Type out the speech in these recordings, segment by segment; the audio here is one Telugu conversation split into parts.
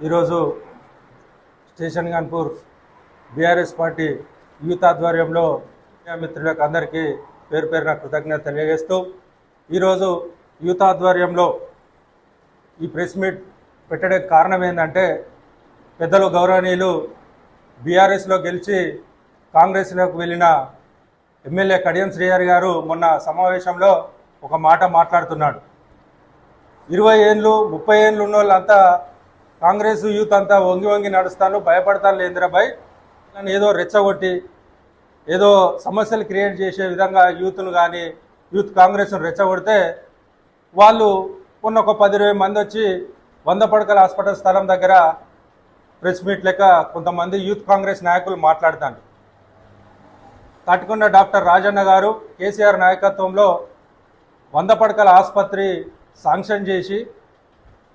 ఈరోజు Station Ghanpur BRS party youth ఆధ్వర్యంలో మిత్రులకు అందరికీ పేరు పేరున కృతజ్ఞత తెలియజేస్తూ ఈరోజు యూత్ ఆధ్వర్యంలో ఈ ప్రెస్ మీట్ పెట్టడానికి కారణం ఏంటంటే పెద్దలు గౌరవనీయులు బీఆర్ఎస్లో గెలిచి కాంగ్రెస్లోకి వెళ్ళిన ఎమ్మెల్యే కడియం శ్రీహరి గారు మొన్న సమావేశంలో ఒక మాట మాట్లాడుతున్నాడు. ఇరవై ఏళ్ళు ముప్పై ఏళ్ళు ఉన్న వాళ్ళంతా కాంగ్రెస్ యూత్ అంతా వంగి వంగి నడుస్తాను భయపడతాను లేంద్రబాయ్ నన్ను ఏదో రెచ్చగొట్టి ఏదో సమస్యలు క్రియేట్ చేసే విధంగా యూత్ను కానీ యూత్ కాంగ్రెస్ను రెచ్చగొడితే వాళ్ళు ఉన్న ఒక పది ఇరవై మంది వచ్చి వంద పడకల హాస్పిటల్ స్థలం దగ్గర ప్రెస్ మీట్ లెక్క కొంతమంది యూత్ కాంగ్రెస్ నాయకులు మాట్లాడతాను కట్టుకున్న డాక్టర్ రాజన్న గారు కేసీఆర్ నాయకత్వంలో వంద పడకల ఆసుపత్రి శాంక్షన్ చేసి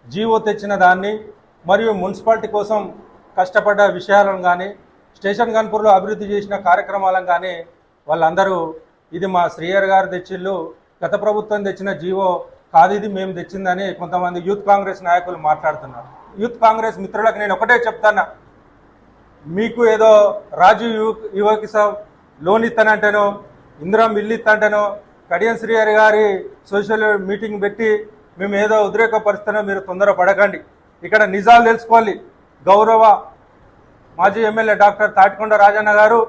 జీవో తెచ్చిన దాన్ని మరియు మున్సిపాలిటీ కోసం కష్టపడ్డ విషయాలను కానీ స్టేషన్ గన్పూర్లో అభివృద్ధి చేసిన కార్యక్రమాలను కానీ వాళ్ళందరూ ఇది మా శ్రీయర్ గారు తెచ్చిళ్ళు గత ప్రభుత్వం తెచ్చిన జీవో కాదు ఇది మేము తెచ్చిందని కొంతమంది యూత్ కాంగ్రెస్ నాయకులు మాట్లాడుతున్నారు. యూత్ కాంగ్రెస్ మిత్రులకు నేను ఒకటే చెప్తాను మీకు ఏదో రాజు యువ యువకి లోన్ ఇస్తానంటేనో ఇందిరా మిల్లు ఇస్తాంటేనో కడియం శ్రీహరి గారి సోషల్ మీటింగ్ పెట్టి మేము ఏదో ఉద్రేకపరుస్తానో మీరు తొందర పడకండి. ఇక్కడ నిజాలు తెలుసుకోవాలి. గౌరవ మాజీ ఎమ్మెల్యే డాక్టర్ తాటికొండ రాజన్న గారు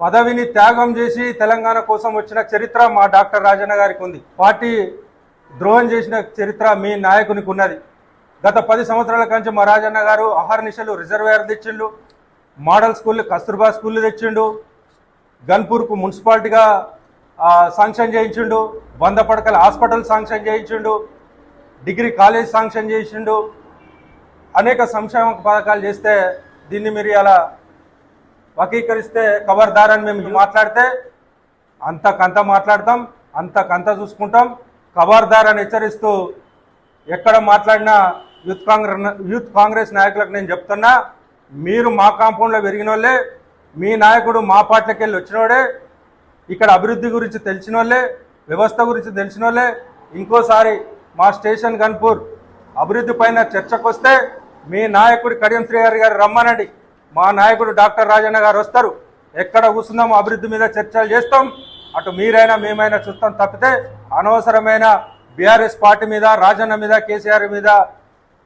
పదవిని త్యాగం చేసి తెలంగాణ కోసం వచ్చిన చరిత్ర మా డాక్టర్ రాజన్న గారికి ఉంది. పార్టీ ద్రోహం చేసిన చరిత్ర మీ నాయకునికి ఉన్నది. గత పది సంవత్సరాల కంచి మా రాజన్న గారు అహర్నిశలు రిజర్వేయర్ తెచ్చిండు మోడల్ స్కూల్ కస్తూర్బా స్కూల్ తెచ్చిండు గన్పూర్కు మున్సిపాలిటీగా శాంక్షన్ చేయించిండు. వంద పడకల హాస్పిటల్ శాంక్షన్ చేయించిండు. డిగ్రీ కాలేజ్ శాంక్షన్ చేసిండు అనేక సంక్షేమ పథకాలు చేస్తే దీన్ని మీరు ఇలా వకీకరిస్తే కవర్దార్ అని మేము మాట్లాడితే అంతకంత మాట్లాడతాం అంతకంత చూసుకుంటాం. కవర్దార్ అని హెచ్చరిస్తూ ఎక్కడ మాట్లాడినా యూత్ కాంగ్రెస్ యూత్ కాంగ్రెస్ నాయకులకు నేను చెప్తున్నా మీరు మా కాంపౌండ్లో పెరిగిన వాళ్ళే మీ నాయకుడు మా పార్టీకి వెళ్ళి వచ్చినోడే ఇక్కడ అభివృద్ధి గురించి తెలిసిన వాళ్ళే వ్యవస్థ గురించి తెలిసిన వాళ్ళే ఇంకోసారి మా స్టేషన్ గన్పూర్ అభివృద్ధి పైన చర్చకు వస్తే మీ నాయకుడు కడియం శ్రీహరి గారు రమ్మనండి. మా నాయకుడు డాక్టర్ రాజన్న గారు వస్తారు. ఎక్కడ కూర్చుందాం అభివృద్ధి మీద చర్చలు చేస్తాం. అటు మీరైనా మేమైనా చూస్తాం తప్పితే అనవసరమైన బీఆర్ఎస్ పార్టీ మీద రాజన్న మీద కేసీఆర్ మీద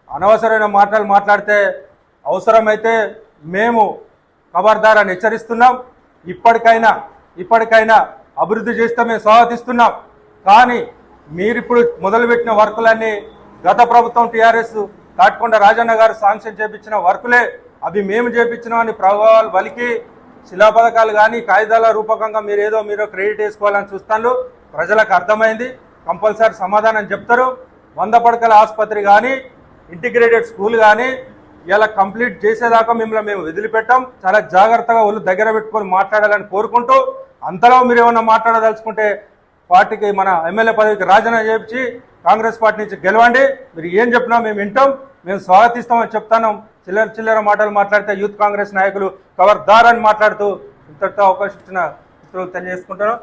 అనవసరమైన మాటలు మాట్లాడితే అవసరమైతే మేము ఖబర్దార్ అని హెచ్చరిస్తున్నాం. ఇప్పటికైనా ఇప్పటికైనా అభివృద్ధి చేస్తే మేము స్వాగతిస్తున్నాం కానీ మీరిప్పుడు మొదలుపెట్టిన వర్కులన్నీ గత ప్రభుత్వం టీఆర్ఎస్ తాటికొండ రాజన్న గారు శాంక్షన్ చేపించిన వర్కులే. అవి మేము చేపించినామని ప్రభావాలు వలికి శిలా పథకాలు కానీ కాగితాల రూపకంగా మీరు ఏదో మీరు క్రెడిట్ వేసుకోవాలని చూస్తాను ప్రజలకు అర్థమైంది. కంపల్సరీ సమాధానం చెప్తారు. వంద పడకల ఆసుపత్రి కానీ ఇంటిగ్రేటెడ్ స్కూల్ కానీ ఇలా కంప్లీట్ చేసేదాకా మిమ్మల్ని మేము వదిలిపెట్టాం. చాలా జాగ్రత్తగా ఒళ్ళు దగ్గర పెట్టుకొని మాట్లాడాలని కోరుకుంటూ అంతలో మీరు ఏమన్నా మాట్లాడదలుచుకుంటే పార్టీకి మన ఎమ్మెల్యే పదవికి రాజీనామా చేయించి కాంగ్రెస్ పార్టీ నుంచి గెలవండి. మీరు ఏం చెప్పినా మేము వింటాం. మేము స్వాగతిస్తామని చెప్తాను చిల్లర చిల్లర మాటలు మాట్లాడితే యూత్ కాంగ్రెస్ నాయకులు కవర్దార్ అని మాట్లాడుతూ ఇంతటితో అవకాశం ఇచ్చిన మిత్రులు తెలియజేసుకుంటాను